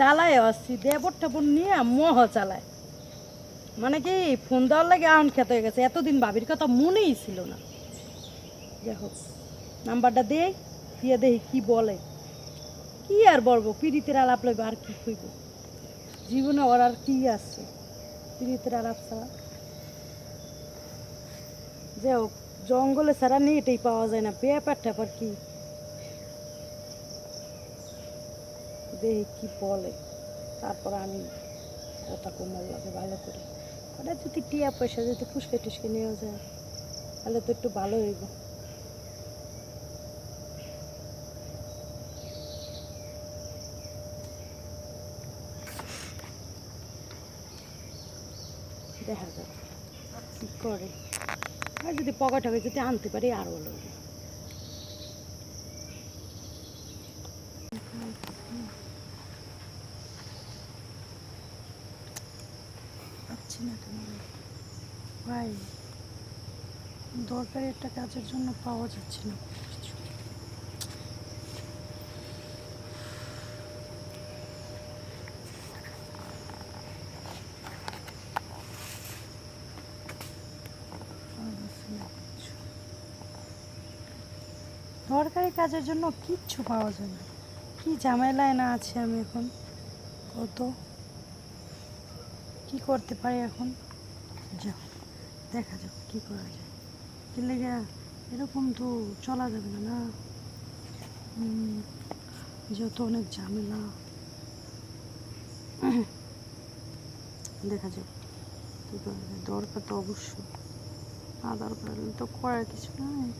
চালায় আসছি দেবর টেবর নিয়ে মোহ চালায়। মানে কি, ফোন দেওয়ার লাগে আউন খেতে হয়ে গেছে। এতদিন ভাবির কথা মনেই ছিল না। দেখো নাম্বারটা দে, দিয়ে দেখি কি বলে। কি আর বলব, পিড়িতের আলাপ লইব, আর কি কইব? জীবনে ওর আর কি আছে? পিড়িতের আলাপ ছাড়া। যে হোক, জঙ্গলে ছাড়া নেটেই পাওয়া যায় না। পেপার ট্যাপার কি? দেখি কি বলে, তারপর আমি কথা কোমল লাগে ভালো করে। ওটা যদি টিয়া পয়সা, যদি ফুসকে টুসকে নেওয়া যায়, তাহলে তো একটু ভালো হইব। দেখা যাবে কি করে। আর যদি পকেট হবে, যদি আনতে পারি আরও ভালো হবে পাচ্ছি না কেন ভাই, দরকারি একটা কাজের জন্য পাওয়া যাচ্ছে না কিছু। দরকারি কাজের জন্য কিচ্ছু পাওয়া যায় না কি ঝামেলায় না আছে আমি এখন কত কি করতে পারি এখন? যাও, দেখা যাক কি করা যায়। কি লেগে এরকম তো চলা যাবে না না। যেহেতু অনেক ঝামেলা। দেখা যাক কি করা যায়। দরকার তো অবশ্যই। না দরকার তো করার কিছু নাই।